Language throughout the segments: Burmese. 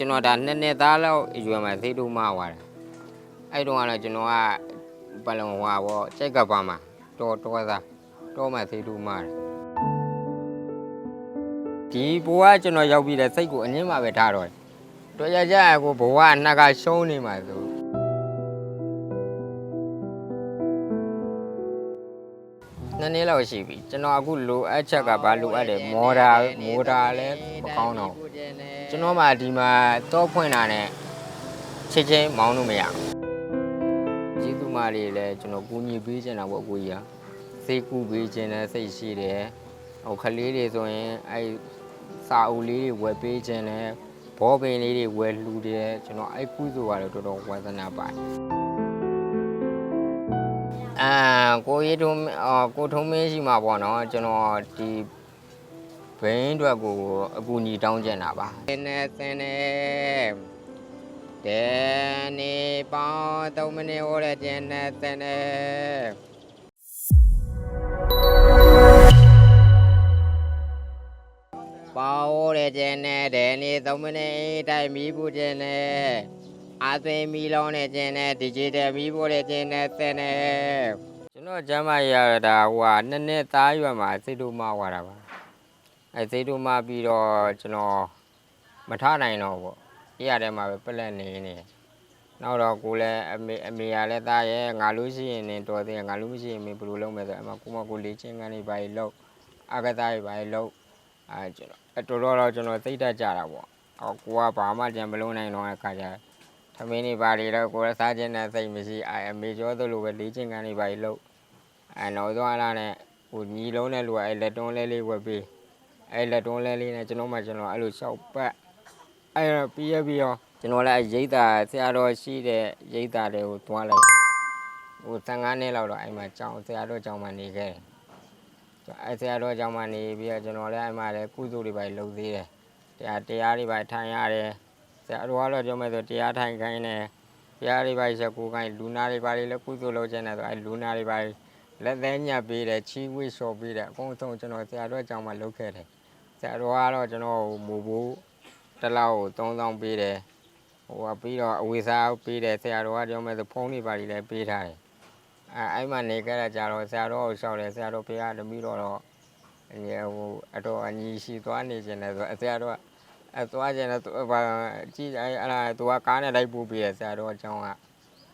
ကျွန်တော်ဒါနှစ်နှစ်သားလောက်အရွယ်မှာသေးတူမသွားတယ်အဲ့တုန်းကတော့ကျွန်တော်ကဘယ်လုံးဟွာပေါ့စိတ်ကပ်ပါမှာတော်တော်သားတော်မှသေးတူမတယ်ဒီဘဝကျွန်တော်ရောက်ပြီးတဲ့စိတ်ကိုအငင်းမှပဲထားတော့တယ်တော်ရကြရကိုဘဝအနှက်ကရှုံးနေမှာဆို နှစ်နှစ်လောက်ရှိပြီကျွန်တော်အခုလိုအပ်ချက်ကဘာလိုအပ်တယ်မော်ဒါမော်ဒါလည်းမကောင်းတော့ကျွန်တော်မှဒီမှာတော့ဖွင့်တာနဲ့ချက်ချင်းမောင်းလို့မရဘူးကျေးဇူးမလေးလည်းကျွန်တော်ကူညီပေးချင်တာပေါ့ကိုကြီးကစိတ်ကူပေးချင်တဲ့စိတ်ရှိတယ်ဟိုခလေးတွေဆိုရင်အဲစာအုပ်လေးတွေဝယ်ပေးချင်တယ်ဘောပင်လေးတွေဝယ်လှူတယ်ကျွန်တော်အဲ့ကုသိုလ်ကတော့တော်တော်ဝါသနာပါတယ်အာ ကိုရီထုံးအော်ကိုထုံးမင်းရှိမှာပေါ့နော်ကျွန်တော်ဒီဘိန်းအတွက်ကိုအကူအညီတောင်းကျင်တာပါစနေစနေဒေနီပေါင်းသုံးမိနစ်ဟိုတဲ့ကျင်းနေစနေပေါင်းဟိုတဲ့ကျင်းနေဒေနီသုံးမိနစ်တိုက်မီးပူကျင်းနေအာသိမီလုံးနဲ့ကျင်းတဲ့ digital မီးဖို့နဲ့ကျင်းတဲ့စက်နဲ့ကျွန် တော်ကျမ်းမရတာဟိုဟာနှစ်နှစ်သားရွယ်မှာစိတ်တူမဝါတာပါအဲစိတ်တူမပြီးတော့ကျွန်တော်မထနိုင်တော့ပေါ့အေးရတဲ့မှာပဲပလက်နေနေနောက်တော့ကိုလည်းအမေအမေရလည်းသားရဲ့ငါလို့ရှိရင်လည်းတော်သေးတယ်ငါလို့မရှိရင်မင်းဘယ်လိုလုပ်မလဲဆိုအမကိုမကိုလေးချင်းကန်းနေပါလေလို့အကသားတွေပါလေလို့အဲကျွန်တော်အတော်တော့ကျွန်တော်စိတ်တက်ကြတာပေါ့အော်ကိုကဘာမှကြံမလုံးနိုင်တော့အခါကျသမင်းနေပါလေတော့ကိုယ်စားခြင်းနဲ့စိတ်မရှိအဲအမေကျော်သလိုပဲလေးချင်းကန်နေပါလေလို့ အဲတော့သွားလာနဲ့ဟိုညီလုံးနဲ့လူကအဲလက်တွန်းလဲလေးဝက်ပေးအဲလက်တွန်းလဲလေးနဲ့ကျွန်တော်မှကျွန်တော်အဲ့လိုရှောက်ပတ်အဲတော့ပြီးရပြီးတော့ကျွန်တော်လည်းရိတ်တာဆရာတော်ရှိတဲ့ရိတ်တာတွေကိုတွားလိုက်ဟို15နှစ်လောက်တော့အဲ့မှာကြောင်းဆရာတော်ကြောင်းမှနေခဲ့တယ်အဲဆရာတော်ကြောင်းမှနေပြီးတော့ကျွန်တော်လည်းအဲ့မှာလည်းကုသိုလ်တွေပါလုပ်သေးတယ်တရားတရားတွေပါထိုင်ရတယ်ဆရာတော်ကတော့ပြောမယ်ဆိုတရားထိုင်ခိုင်းတယ်တရားတွေပါချက်ကိုခိုင်းလူနာတွေပါလေလည်းကုသိုလ်လုပ်ခြင်းနဲ့ဆိုအဲလူနာတွေပါ လက်သေးညပ်ပေးတယ်ချီးဝှေ့လျှော်ပေးတယ်အကုန်ဆုံးကျွန်တော်ဆရာတော်အကြောင်းမှလုပ်ခဲ့တယ်ဆရာတော်ကတော့ကျွန်တော်မူဘူးတစ်လောက်ကို3000ပေးတယ်ဟိုကပြီးတော့အဝေစားပေးတယ်ဆရာတော်ကပြောမယ်ဆိုဖုန်းတွေပါလေလည်းပေးထားတယ်အဲအဲ့မှနေခဲ့တာကြတော့ဆရာတော်ကိုလျှောက်တယ်ဆရာတော်ဘုရားတမီတော့တော့အဲဟိုအတော်အညီရှိသွားနေခြင်းနဲ့ဆိုဆရာတော်ကအဲသွားကျင်တော့သူဘာကြည့်အဲအဲ့ဒါသူကကားနဲ့လိုက်ပို့ပေးရဆရာတော်အကြောင်းက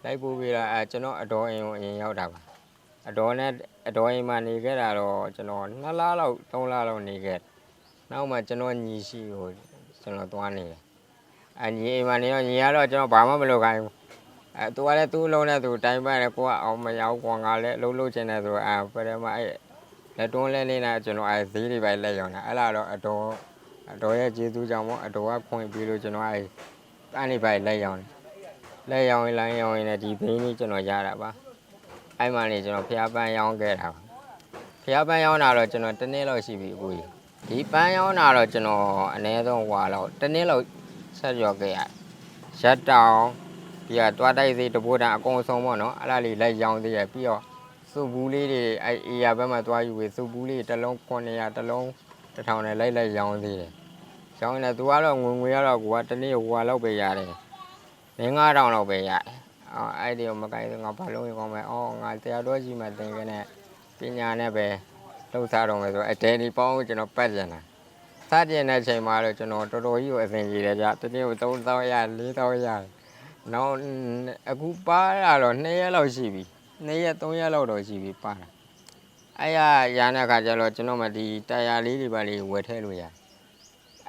လိုက်ပို့ပေးတာအဲကျွန်တော်အတော်အိမ်ကိုအရင်ရောက်တာပါ အတော်နဲ့အတော်အိမ်မှာနေခဲ့တာတော့ကျွန်တော်2လလောက်3လလောက်နေခဲ့နောက်မှကျွန်တော်ညီရှိကိုကျွန်တော်သွားနေတယ်အညီအိမ်မှာနေတော့ညီကတော့ကျွန်တော်ဘာမှမလုပ်ခိုင်းဘူးအဲသူကလည်းသူ့အလုံးနဲ့သူတိုင်ပန်တယ်ကိုကအောင်မရောက်ကွာငါလည်းအလုံးလုံးချင်တယ်ဆိုအဲပရမအဲလက်တွန်းလဲလေးနဲ့ကျွန်တော်အဲဈေးတွေပဲလက်ရောင်းတာအဲ့လာတော့အတော်အတော်ရဲ့ကျေးဇူးကြောင့်ပေါ့အတော်ကခွင့်ပြီးလို့ကျွန်တော်အဲပန်းနေပါလက်ရောင်းတယ်လက်ရောင်းရင်လိုင်းရောင်းရင်လည်းဒီဘင်းလေးကျွန်တော်ရတာပါ အဲ့မှနေကျွန်တော်ဖျားပန်းရောင်းခဲ့တာပါဖျားပန်းရောင်းတာတော့ကျွန်တော်တစ်နေ့လောက်ရှိပြီအခုကြီးဒီပန်းရောင်းတာတော့ကျွန်တော်အနည်းဆုံးဟွာတော့တစ်နေ့လောက်ဆက်ကြော်ခဲ့ရရက်တောင်ပြီးတော့တွားတိုက်သေးတပိုးတန်အကုန်ဆုံးပေါ့နော်အဲ့ဒါလေးလက်ရောင်းသေးရပြီးတော့စုပ်ဘူးလေးတွေအဲ့အေရဘက်မှာတွားယူဝေစုပ်ဘူးလေးတစ်လုံး900တစ်လုံးတစ်ထောင်နဲ့လိုက်လိုက်ရောင်းသေးတယ်။ကျောင်းနဲ့သူကတော့ငွေငွေကတော့ကိုကတနေ့ဟိုဟာလောက်ပဲရတယ်။ငင်း9000လောက်ပဲရတယ်။ အော်အဲ့ဒီကိုမကိုင်းငါဘာလုံးရင်ကောင်းမယ်။အော်ငါတရားတော်ကြီးမှသင်ခဲ့တဲ့ပညာနဲ့ပဲလှုပ်ရှားတော့မယ်ဆိုအတဲဒီပေါင်းကိုကျွန်တော်ပတ်ကျင်တာ။စကျင်တဲ့ချိန်မှာတော့ကျွန်တော်တော်တော်ကြီးကိုအဆင်ပြေတယ်ကြ။တနေ့ကို3000ရ4000ရတယ်။နောက်အခုပါရတော့2ရက်လောက်ရှိပြီ။2ရက်3ရက်လောက်တော့ရှိပြီပါတာ။အဲ့ရရတဲ့အခါကျတော့ကျွန်တော်မှဒီတရားလေးတွေပါလေးဝယ်ထည့်လို့ရတယ်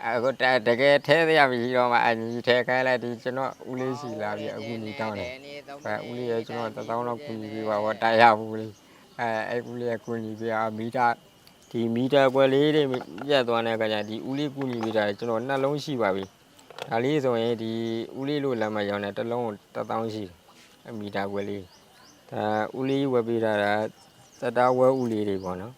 အခုတတကယ်ထဲရပြီတော့မှအညီထဲခိုင်းလိုက်ဒီကျွန်တော်ဦးလေးရှိလာပြီအခုညီတောင်းတယ်အဲဦးလေးရဲ့ကျွန်တော်တစ်သောင်းလောက်ကူညီပေးပါဘောတိုက်ရဘူးလေအဲအဲဦးလေးကကူညီပေးအောင်မီတာဒီမီတာပွဲလေးတွေပြတ်သွားတဲ့အခါကျဒီဦးလေးကူညီပေးတာကျွန်တော်နှလုံးရှိပါပြီဒါလေးဆိုရင်ဒီဦးလေးလို့လက်မရောင်းတဲ့တစ်လုံးကိုတစ်သောင်းရှိတယ်အမီတာပွဲလေးဒါဦးလေးဝယ်ပေးတာကစတာဝဲဦးလေးတွေပေါ့နော်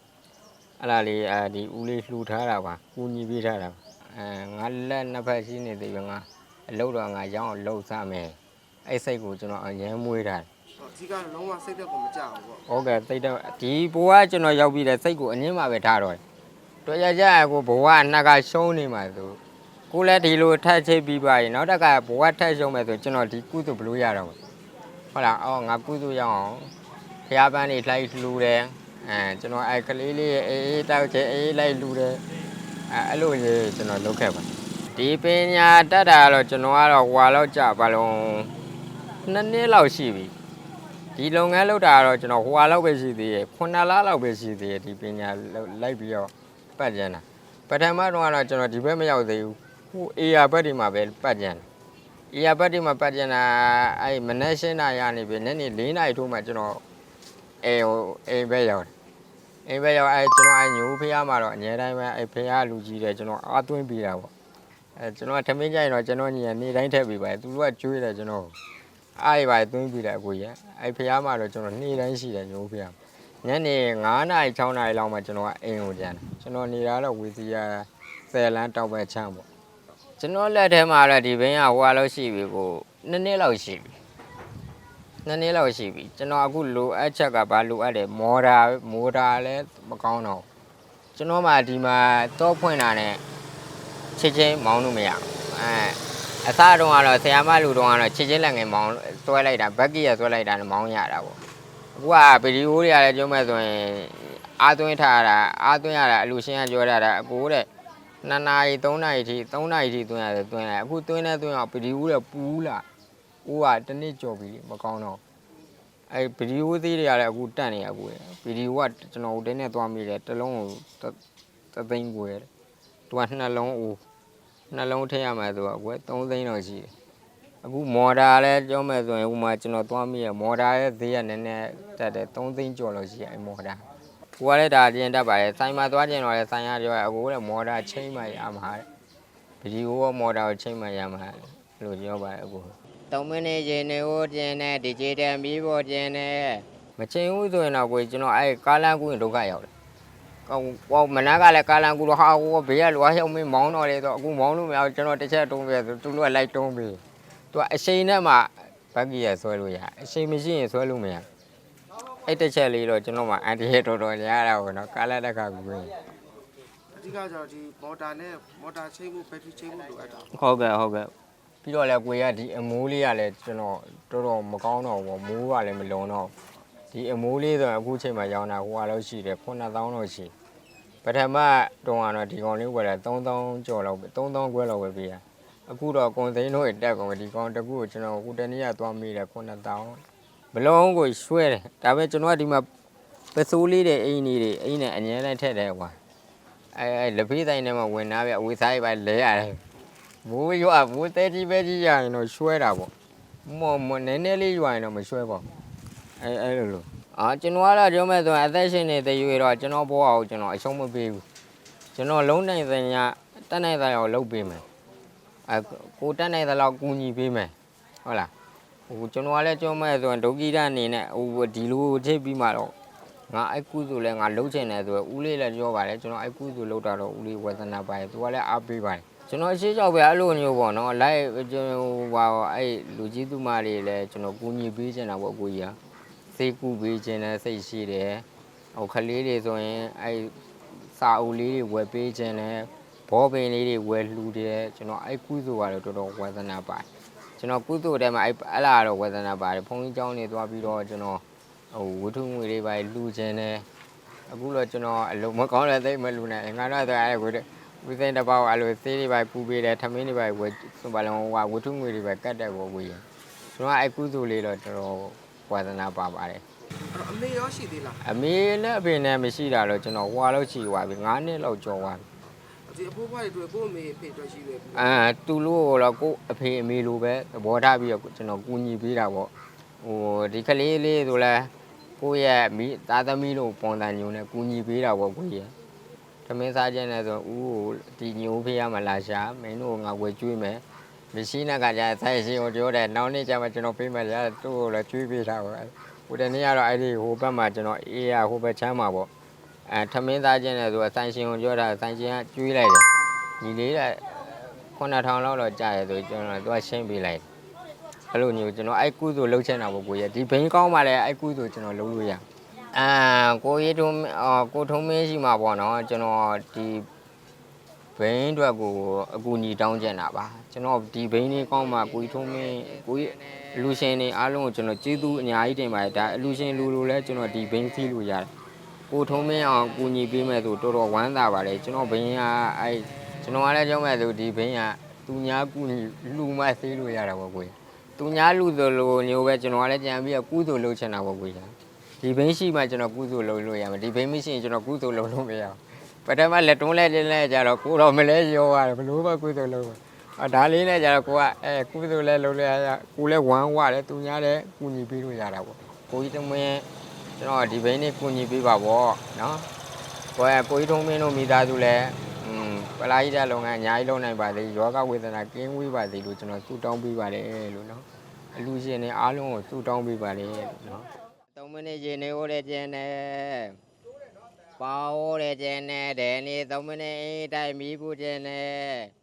အဲ့ဒါလေးအဲဒီဦးလေးလှူထားတာပါကူညီပေးထားတာပါ အဲငါလက်နှစ်ဖက်ရှိနေသေးပြီငါအလုပ်တော့ငါရောင်းအောင်လုပ်စားမယ်အဲ့စိတ်ကိုကျွန်တော်အရင်မွေးထားတယ်အဓိကလုံးဝစိတ်သက်ကိုမကြဘူးပေါ့ဟုတ်ကဲ့စိတ်တော့ဒီဘဝကျွန်တော်ရောက်ပြီးတဲ့စိတ်ကိုအငင်းမှပဲထားတော့တယ်တော်ရကြရကိုဘဝအနှက်ကရှုံးနေမှာဆိုကိုလည်းဒီလိုထက်ချိတ်ပြီးပါရင်နောက်တက်ကဘဝထက်ရှုံးမယ်ဆိုကျွန်တော်ဒီကုသိုလ်ဘလို့ရတော့မလဲဟုတ်လားအော်ငါကုသိုလ်ရအောင်ဖျားပန်းလေးလိုက်လှူတယ်အဲကျွန်တော်အဲကလေးလေးအေးအေးတောက်ချင်အေးလိုက်လှူတယ် အဲအဲ့လိုကြီးကျွန်တော်လုပ်ခဲ့ပါဒီပညာတတ်တာကတော့ကျွန်တော်ကတော့ဟွာလောက်ကြပါလုံးနှစ်နှစ်လောက်ရှိပြီဒီလုပ်ငန်းလုပ်တာကတော့ကျွန်တော်ဟွာလောက်ပဲရှိသေးရဲ့ခုနှစ်လလောက်ပဲရှိသေးရဲ့ဒီပညာလိုက်ပြီးတော့ပတ်ကြမ်းတာပထမတော့ကတော့ကျွန်တော်ဒီဘက်မရောက်သေးဘူးဟိုအေယာဘက်ဒီမှာပဲပတ်ကြံတယ်အေယာဘက်ဒီမှာပတ်ကြံတာအဲ့မနက်ရှင်းတာရနေပြီညနေ၄နာရီထိုးမှကျွန်တော်အဲဟိုအိမ်ဘက်ရောက်တယ် အိမ်ဘက်ရောက်အဲကျွန်တော်အဲညိုးဖះမှာတော့အများတိုင်းပဲအဲဖះလူကြီးတယ်ကျွန်တော်အားသွင်းပေးတာပေါ့အဲကျွန်တော်ထမင်းကြိုင်တော့ကျွန်တော်ညီကနေတိုင်းထည့်ပေးပါတယ်သူတို့ကကျွေးတယ်ကျွန်တော်အားရပါသွင်းပေးတယ်အကိုကြီးအဲဖះမှာတော့ကျွန်တော်နေ့တိုင်းရှိတယ်ညိုးဖះညနေ9နာရီ6နာရီလောက်မှကျွန်တော်ကအိမ်ကိုကျန်တယ်ကျွန်တော်နေတာတော့ဝီစီယာ10လမ်းတောက်ပဲချမ်းပေါ့ကျွန်တော်လက်ထဲမှာတော့ဒီဘင်းကဟိုအလောက်ရှိပြီကိုနှစ်နှစ်လောက်ရှိပြီ နှစ်နှစ်လောက်ရှိပြီကျွန်တော်အခုလိုအပ်ချက်ကဘာလိုအပ်တယ်မော်တာမော်တာလည်းမကောင်းတော့ဘူးကျွန်တော်မှဒီမှာတော့ဖွင့်တာနဲ့ချစ်ချင်းမောင်းလို့မရဘူးအဲအစားတုံးကတော့ဆရာမလူတုံးကတော့ချစ်ချင်းလက်ငယ်မောင်းတွဲလိုက်တာဘက်ကီရတွဲလိုက်တာနဲ့မောင်းရတာပေါ့အခုကဗီဒီယိုတွေကလည်းကျုံးမဲ့ဆိုရင်အာသွင်းထားတာအာသွင်းရတာအလူရှင်းကပြောထားတာအကိုတဲ့2နာရီ3နာရီထိ3နာရီထိသွင်းရတယ်သွင်းလိုက်အခုသွင်းနေသွင်းအောင်ဗီဒီယိုတွေပူးလာ ဦးကတစ်နှစ်ကြော်ပြီမကောင်းတော့အဲဗီဒီယိုသေးတွေကလည်းအခုတက်နေရအခုဗီဒီယိုကကျွန်တော်တင်းနဲ့သွားမိတယ်တစ်လုံးကိုသသိန်းကိုရတယ်သူကနှလုံးဦးနှလုံးထည့်ရမှာသူကအခု3သိန်းတော့ရှိတယ်အခုမော်ဒါလည်းပြောမယ်ဆိုရင်ဟိုမှာကျွန်တော်သွားမိရမော်ဒါရဲ့ဈေးကနည်းနည်းတက်တယ်3သိန်းကျော်လို့ရှိရအဲမော်ဒါကိုကလည်းဒါကျင်တတ်ပါရဲ့ဆိုင်မှာသွားကျင်တော့လည်းဆိုင်ရပြောရအခုလည်းမော်ဒါချိန်မှရမှာတဲ့ဗီဒီယိုရောမော်ဒါကိုချိန်မှရမှာလို့ပြောပါတယ်အခု 3မိနစ်ချင်းနေဟိုကျင်နေဒီဂျစ်တယ်မီးပေါ်ကျင်နေမချိန်ဘူးဆိုရင်တော့ကိုကျွန်တော်အဲကားလန်းကူရင်ဒုက္ခရောက်တယ်ကောဟိုမနာကလည်းကားလန်းကူတော့ဟာဟိုဘေးကလွားရောက်မင်းမောင်းတော့လေတော့အခုမောင်းလို့မရဘူးကျွန်တော်တစ်ချက်တုံးပြဆိုသူတို့ကလိုက်တုံးပြီသူကအရှိန်နဲ့မှဘက်ကီရဆွဲလို့ရအရှိန်မရှိရင်ဆွဲလို့မရအဲ့တစ်ချက်လေးတော့ကျွန်တော်မှအန်တီရဲ့တော်တော်ရရတာပေါ့နော်ကားလက်တက်ကကူရင်းအဓိကကျတော့ဒီမော်တာနဲ့မော်တာချိန်မှုဘက်ထရီချိန်မှုလိုအပ်တာဟုတ်ကဲ့ဟုတ်ကဲ့ ပြီးတော့လည်းကိုရဒီအမိုးလေးကလည်းကျွန်တော်တော်တော်မကောင်းတော့ဘူးမိုးကလည်းမလုံတော့ဒီအမိုးလေးဆိုအခုချိန်မှာရောင်းတာဟိုကတော့ရှိတယ်9000တော့ရှိပထမတုန်းကတော့ဒီကောင်လေးဝယ်တာ3000ကျော်လောက်ပဲ3000ခွဲလောက်ပဲပေးရအခုတော့ကွန်သိန်းတို့တက်ကုန်ပြီဒီကောင်တစ်ခုကိုကျွန်တော်အခုတနေ့ကသွားမိတယ်9000ဘလုံးကိုရွှဲတယ်ဒါပေမဲ့ကျွန်တော်ကဒီမှာပစိုးလေးတွေအိမ်ကြီးတွေအိမ်နဲ့အငြင်းလိုက်ထက်တယ်ကွာအဲအဲလက်ဖေးတိုင်းထဲမှာဝင်သားပြအဝေးစားရပါလဲရတယ် မိုးရွာမိုးတဲကြီးပဲကြီးရရင်တော့ရွှဲတာပေါ့မော်မနည်းနည်းလေးရွာရင်တော့မရွှဲပါဘူးအဲအဲလိုလိုအာကျွန်တော်ကတော့ပြောမဲ့ဆိုရင်အသက်ရှင်နေတဲ့ရွေတော့ကျွန်တော်ဘဝကိုကျွန်တော်အရှုံးမပေးဘူးကျွန်တော်လုံးနိုင်စညာတက်နိုင်တဲ့အောင်လုပ်ပေးမယ်အဲကိုတက်နိုင်တဲ့လောက်ကူညီပေးမယ်ဟုတ်လားဟိုကျွန်တော်ကလည်းကြောမဲ့ဆိုရင်ဒုက္ခိတအနေနဲ့ဟိုဒီလိုထိပ်ပြီးမှတော့ငါအဲ့ကုသိုလ်လဲငါလှုပ်ချင်တယ်ဆိုတော့ဦးလေးလည်းပြောပါတယ်ကျွန်တော်အဲ့ကုသိုလ်လှုပ်တာတော့ဦးလေးဝေဒနာပါတယ်သူကလည်းအားပေးပါတယ် ကျွန်တော်အရှိကြောက်ပဲအဲ့လိုမျိုးပေါ့နော်လိုက်ကျွန်တော်ဟိုအဲ့လူကြီးသူမတွေလည်းကျွန်တော်ကူညီပေးချင်တာပေါ့ကိုကြီးကစိတ်ကူပေးချင်တဲ့စိတ်ရှိတယ်ဟိုခလေးတွေဆိုရင်အဲ့စာအုပ်လေးတွေဝယ်ပေးချင်တယ်ဘောပင်လေးတွေဝယ်လှူတယ်ကျွန်တော်အဲ့ကုသိုလ်ကတော့တော်တော်ဝေဒနာပါတယ် ကျွန်တော်ကုသိုလ်ထဲမှာအဲ့အဲ့လာတော့ဝေဒနာပါတယ်ဘုန်းကြီးเจ้าနေသွားပြီးတော့ကျွန်တော်ဟိုဝတ္ထုငွေတွေပါလှူခြင်းတယ်အခုတော့ကျွန်တော်အလုံးမကောင်းတဲ့သိမ့်မလှူနိုင်ငါတော့ဆိုအဲ့ဝတ္ထု ဝိသိန်းတစ်ပေါက်အဲ့လိုသေးတွေပါပူပေးတယ်ထမင်းတွေပါဝယ်ဆိုပါလုံးဟိုဝတ္ထုငွေတွေပါကတ်တဲ့ဘောဝေးရင်ကျွန်တော်အဲ့ကုသိုလ်လေးတော့တော်တော်ဝေဒနာပါပါတယ်အဲ့တော့အမေရောရှိသေးလားအမေနဲ့အဖေနဲ့မရှိတာတော့ကျွန်တော်ဟွာလို့ချီသွားပြီ9နှစ်လောက်ကျော်သွားပြီဒီအဖိုးဖွားတွေတွေ့ကိုယ့်အမေအဖေတွေ့ရှိတယ်အာသူလို့တော့ကိုအဖေအမေလိုပဲသဘောထားပြီးတော့ကျွန်တော်ကူညီပေးတာပေါ့ဟိုဒီကလေးလေးဆိုလဲကိုယ့်ရဲ့မိသားသမီးလို့ပုံစံညုံနဲ့ကူညီပေးတာပေါ့ကိုကြီးရဲ့သ မင်းစားခြင်းနဲ့ဆိုဦးကိုဒီညိုးဖေးရမလာရှာမင်းတို့ငါဝယ်ကျွေးမယ်မရှိနဲ့ကကြဆိုင်ရှိကိုပြောတယ်နောက်နေ့ကျမှကျွန်တော်ပေးမယ်ရသူ့ကိုလည်းကျွေးပေးတာပေါ့ဟိုတနေ့ကတော့အဲ့ဒီဟိုဘက်မှာကျွန်တော်အေးရဟိုဘက်ချမ်းမှာပေါ့အဲထမင်းသားခြင်းနဲ့ဆိုအဆိုင်ရှင်ကိုပြောတာဆိုင်ရှင်ကကျွေးလိုက်တယ်ညီလေးက9000လောက်တော့ကြာတယ်ဆိုကျွန်တော်တို့ရှင်းပေးလိုက်အဲ့လိုမျိုးကျွန်တော်အဲ့ကုသိုလ်လှုပ်ချင်တာပေါ့ကိုရဒီဘိန်းကောင်းမှလည်းအဲ့ကုသိုလ်ကျွန်တော်လုပ်လို့ရ အာကိုရီထုံးအော်ကိုထုံးမင်းရှိမှာပေါ့နော်ကျွန်တော်ဒီဗဘိန်းအတွက်ကိုအကူအညီတောင်းကျင်တာပါကျွန်တော်ဒီဘိန်းလေးကောင်းမှကိုကြီးထုံးမင်းကိုကြီးအလူရှင်တွေအားလုံးကိုကျွန်တော်ကျေးဇူးအများကြီးတင်ပါတယ်ဒါအလူရှင်လူလူလဲကျွန်တော်ဒီဘိန်းစီးလို့ရတယ်ကိုထုံးမင်းအောင်ကူညီပေးမယ်ဆိုတော်တော်ဝမ်းသာပါတယ်ကျွန်တော်ဘိန်းကအဲကျွန်တော်ကလည်းကြောက်မဲ့ဆိုဒီဘိန်းကသူများကူညီလူမဆေးလို့ရတာပေါ့ကိုကြီးသူများလူဆိုလိုမျိုးပဲကျွန်တော်ကလည်းကြံပြီးကုသိုလ်လုပ်ချင်တာပေါ့ကိုကြီး ဒီဘိန်းရှိမှကျွန်တော်ကုသိုလ်လုပ်လို့ရမယ်ဒီဘိန်းမရှိရင်ကျွန်တော်ကုသိုလ်လုပ်လို့မရဘူးပထမလက်တွန်းလဲတင်းလဲကြတော့ကိုတော့မလဲရောရတယ်ဘလို့ပဲကုသိုလ်လုပ်အဒါလေးနဲ့ကြတော့ကိုကအဲကုသိုလ်လဲလုပ်လဲရကိုလဲဝမ်းဝတယ်သူများလဲကူညီပေးလို့ရတာပေါ့ကိုကြီးသမင်းကျွန်တော်ဒီဘိန်းလေးကူညီပေးပါဗောနော်ကိုကကိုကြီးထုံးမင်းတို့မိသားစုလဲอืมပလာဟိတလုပ်ငန်းအများကြီးလုပ်နိုင်ပါသေးယောဂဝေဒနာကင်းဝေးပါသေးလို့ကျွန်တော်ဆုတောင်းပေးပါတယ်လို့နော်အလူရှင်တွေအားလုံးကိုဆုတောင်းပေးပါတယ်လို့နော်သုံး မိနစ်ရေနေဟိုတဲ့ကျန်တယ်ပေါတဲ့ကျင်းနဲ့ဒဲနေသုံးမနေတိုင်းမီးပူကျင်းနဲ့